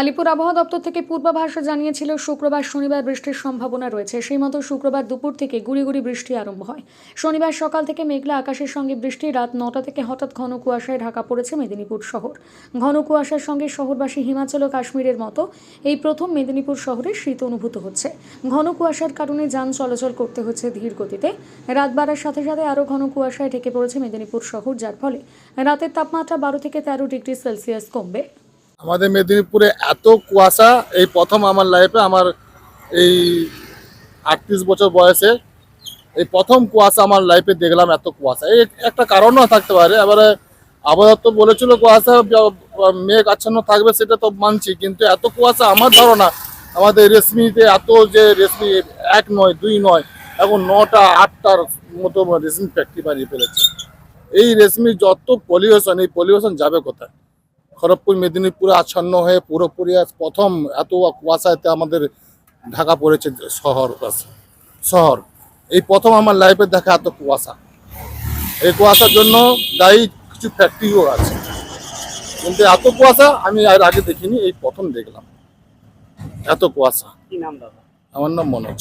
আলিপুর আবহাওয়া দপ্তর থেকে পূর্বাভাস জানিয়েছিল, শুক্রবার শনিবার বৃষ্টির সম্ভাবনা রয়েছে। সেই মতো শুক্রবার দুপুর থেকে গুড়ি গুড়ি বৃষ্টি আরম্ভ হয়। শনিবার সকাল থেকে মেঘলা আকাশের সঙ্গে বৃষ্টি, রাত নটা থেকে হঠাৎ ঘন কুয়াশায় ঢাকা পড়েছে মেদিনীপুর শহর। ঘন কুয়াশার সঙ্গে শহরবাসী হিমাচল ও কাশ্মীরের মতো এই প্রথম মেদিনীপুর শহরে শীত অনুভূত হচ্ছে। ঘন কুয়াশার কারণে যান চলাচল করতে হচ্ছে ধীর গতিতে। রাত বাড়ার সাথে সাথে আরও ঘন কুয়াশায় ঢেকে পড়েছে মেদিনীপুর শহর, যার ফলে রাতের তাপমাত্রা বারো থেকে তেরো ডিগ্রি সেলসিয়াস কমবে। আমাদের মেদিনীপুরে এত কুয়াশা, এই প্রথম আমার লাইফে আমার এই আটত্রিশ বছর বয়সে, এই প্রথম কুয়াশা আমার লাইফে দেখলাম এত কুয়াশা। এই একটা কারণও থাকতে পারে, এবারে আবহাওয়া তো বলেছিল কুয়াশা মেঘ আচ্ছন্ন থাকবে সেটা তো মানছি, কিন্তু এত কুয়াশা আমার ধারণা, আমাদের রেশমিতে এত যে রেশমি, এক নয়, দুই নয়, এখন নটা, আটটার মতো রেশমি ফ্যাক্টরি বানিয়ে ফেলেছে। এই রেশমি যত পলিউশন এই পলিউশন যাবে কোথায়? খড়গপুর মেদিনীপুরে আচ্ছন্ন হয়ে পুরোপুরি আজ প্রথম এত কুয়াশাতে আমাদের ঢাকা পড়েছে শহর শহর। এই প্রথম আমার লাইফে দেখা এত কুয়াশা। এই কুয়াশার জন্য দায়ী কিছু ফ্যাক্টরিও আছে। কিন্তু এত কুয়াশা আমি আর আগে দেখিনি এই প্রথম দেখলাম। এত কুয়াশা। কি নাম দাদা? আমার নাম মনোজ।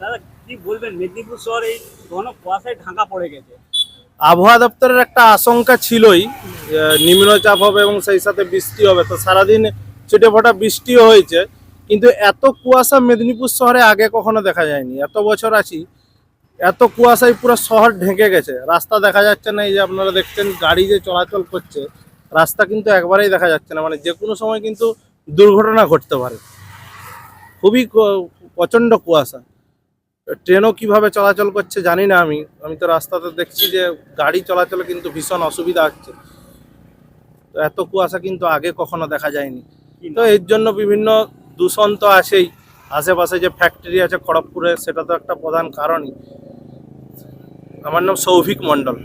দাদা কি বলবেন? মেদিনীপুর শহরে এই ঘন কুয়াশায় ঢাকা পড়ে গেছে। আবহাওয়া দপ্তরের একটা আশঙ্কা ছিলই নিম্নচাপ হবে এবং সেই সাথে বৃষ্টি হবে। তো সারাদিন ছিটে ফোটা বৃষ্টিও হয়েছে, কিন্তু এত কুয়াশা মেদিনীপুর শহরে আগে কখনো দেখা যায়নি। এত বছর আছি, এত কুয়াশায় পুরো শহর ঢেকে গেছে। রাস্তা দেখা যাচ্ছে না, এই যে আপনারা দেখছেন গাড়ি যে চলাচল করছে, রাস্তা কিন্তু একবারেই দেখা যাচ্ছে না। মানে যে কোনো সময় কিন্তু দুর্ঘটনা ঘটতে পারে। খুবই প্রচণ্ড কুয়াশা। ট্রেনও কীভাবে চলাচল করছে জানি না আমি। আমি তো রাস্তাতে দেখছি যে গাড়ি চলাচলে কিন্তু ভীষণ অসুবিধা হচ্ছে। তো এত কুয়াশা কিন্তু আগে কখনো দেখা যায়নি। তো এর জন্য বিভিন্ন দূষণ তো আসেই আশেপাশে যে ফ্যাক্টরি আছে খড়গপুরে সেটা তো একটা প্রধান কারণই। আমার নাম সৌভিক মণ্ডল।